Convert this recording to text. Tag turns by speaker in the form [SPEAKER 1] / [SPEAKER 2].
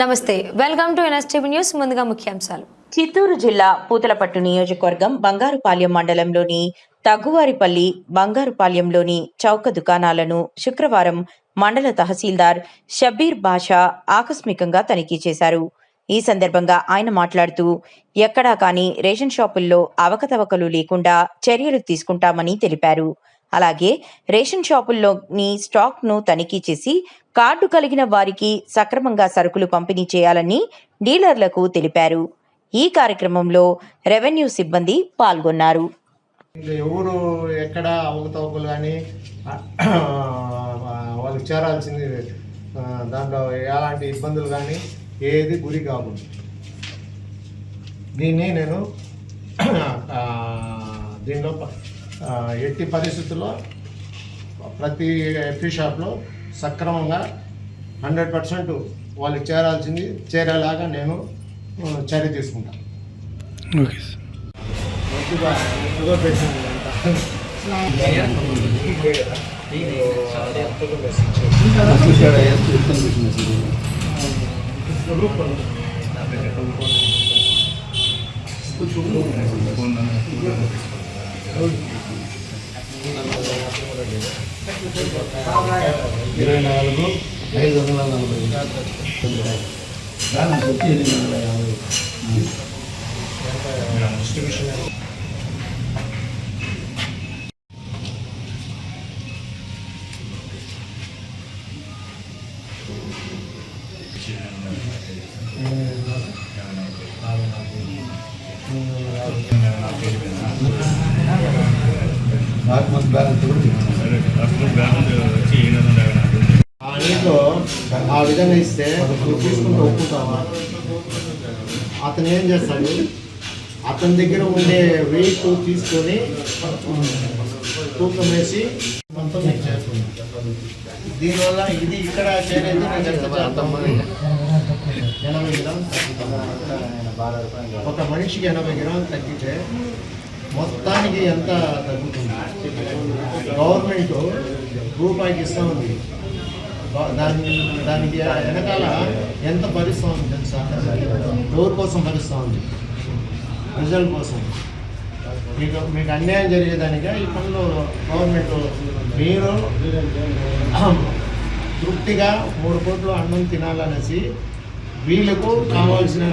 [SPEAKER 1] నమస్తే. Welcome to NSTV news ముందుగా ముఖ్యాంశాలు.
[SPEAKER 2] చిత్తూరు జిల్లా పూతలపట్టు నియోజకవర్గం బంగారుపాలెం మండలంలోని తగ్గువారిపల్లి బంగారుపాలెంలోని చౌక దుకాణాలను శుక్రవారం మండల తహసీల్దార్ షబ్బీర్ బాషా ఆకస్మికంగా తనిఖీ చేశారు. ఈ సందర్భంగా ఆయన మాట్లాడుతూ ఎక్కడా కానీ రేషన్ షాపుల్లో అవకతవకలు లేకుండా చర్యలు తీసుకుంటామని తెలిపారు. అలాగే రేషన్ షాపుల్లోని స్టాక్ను తనిఖీ చేసి కార్డు కలిగిన వారికి సక్రమంగా సరుకులు పంపిణీ చేయాలని డీలర్లకు తెలిపారు. ఈ కార్యక్రమంలో రెవెన్యూ సిబ్బంది పాల్గొన్నారు.
[SPEAKER 3] ఎవరు ఎక్కడ అవకతవకలు కానీ వాళ్ళకి చేరాల్సింది దాంట్లో ఎలాంటి ఇబ్బందులు కానీ ఏది గురి కాకుండా దీన్ని నేను దీనిలో ఎట్టి పరిస్థితుల్లో ప్రతి ఎఫ్టీ షాప్లో సక్రమంగా హండ్రెడ్ పర్సెంట్ వాళ్ళకి చేరాల్సింది చేరేలాగా నేను చర్య తీసుకుంటాను. Okay sir.
[SPEAKER 4] ఇరవై నాలుగు ఐదు వందల నలభై దాని వచ్చి ఎనిమిది వందల యాభై డాక్యుమెంట్ బ్యాలెన్స్ కూడా
[SPEAKER 3] ఆ నీటిలో ఆ విధంగా ఇస్తే నువ్వు తీసుకుంటే ఒప్పుతావా అతను ఏం చేస్తాడు? అతని దగ్గర ఉండే వెయిట్ తీసుకొని తూకం వేసి దీనివల్ల ఇది ఇక్కడ చేరేది ఎనభై గ్రాములు ఒక మనిషికి ఎనభై గ్రాములు తగ్గితే మొత్తానికి ఎంత తగ్గుతుంది? గవర్నమెంట్ రూపాయికి ఇస్తా ఉంది. దాని దానికి వెనకాల ఎంత భరిస్తూ ఉంది తెలుసా? ఎవరి కోసం భరిస్తూ ఉంది. ప్రజల కోసం. మీకు మీకు అన్యాయం జరిగేదానిగా ఈ పనులు గవర్నమెంట్ మీరు తృప్తిగా మూడు కోట్లు అన్నం తినాలనేసి వీళ్ళకు కావాల్సిన